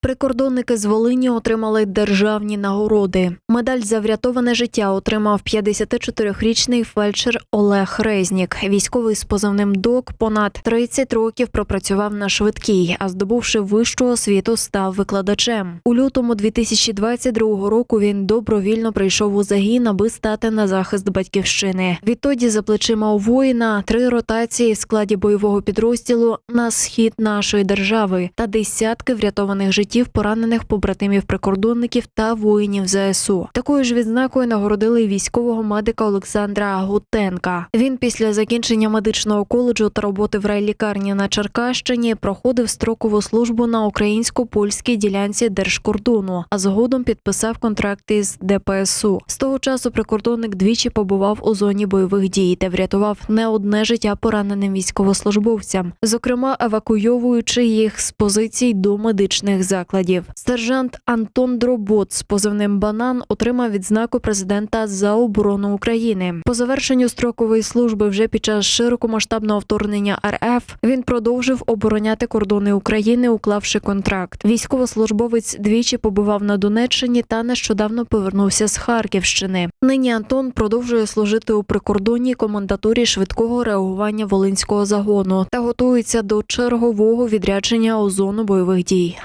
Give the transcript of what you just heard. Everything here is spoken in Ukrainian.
Прикордонники з Волині отримали державні нагороди. Медаль за врятоване життя отримав 54-річний фельдшер Олег Резнік. Військовий з позивним ДОК понад 30 років пропрацював на швидкій, а здобувши вищу освіту, став викладачем. У лютому 2022 року він добровільно прийшов у загін, аби стати на захист батьківщини. Відтоді за плечима у воїна три ротації в складі бойового підрозділу на схід нашої держави та десятки врятованих життів поранених побратимів прикордонників та воїнів ЗСУ. Такою ж відзнакою нагородили військового медика Олександра Гутенка. Він після закінчення медичного коледжу та роботи в райлікарні на Черкащині проходив строкову службу на українсько-польській ділянці держкордону, а згодом підписав контракт із ДПСУ. З того часу прикордонник двічі побував у зоні бойових дій та врятував не одне життя пораненим військовослужбовцям, зокрема евакуйовуючи їх з позицій до медичних закладів. Сержант Антон Дробот з позивним Банан отримав відзнаку президента за оборону України. По завершенню строкової служби вже під час широкомасштабного вторгнення РФ він продовжив обороняти кордони України, уклавши контракт. Військовослужбовець двічі побував на Донеччині та нещодавно повернувся з Харківщини. Нині Антон продовжує служити у прикордонній комендатурі швидкого реагування Волинського загону та готується до чергового відрядження у зону бойових дій.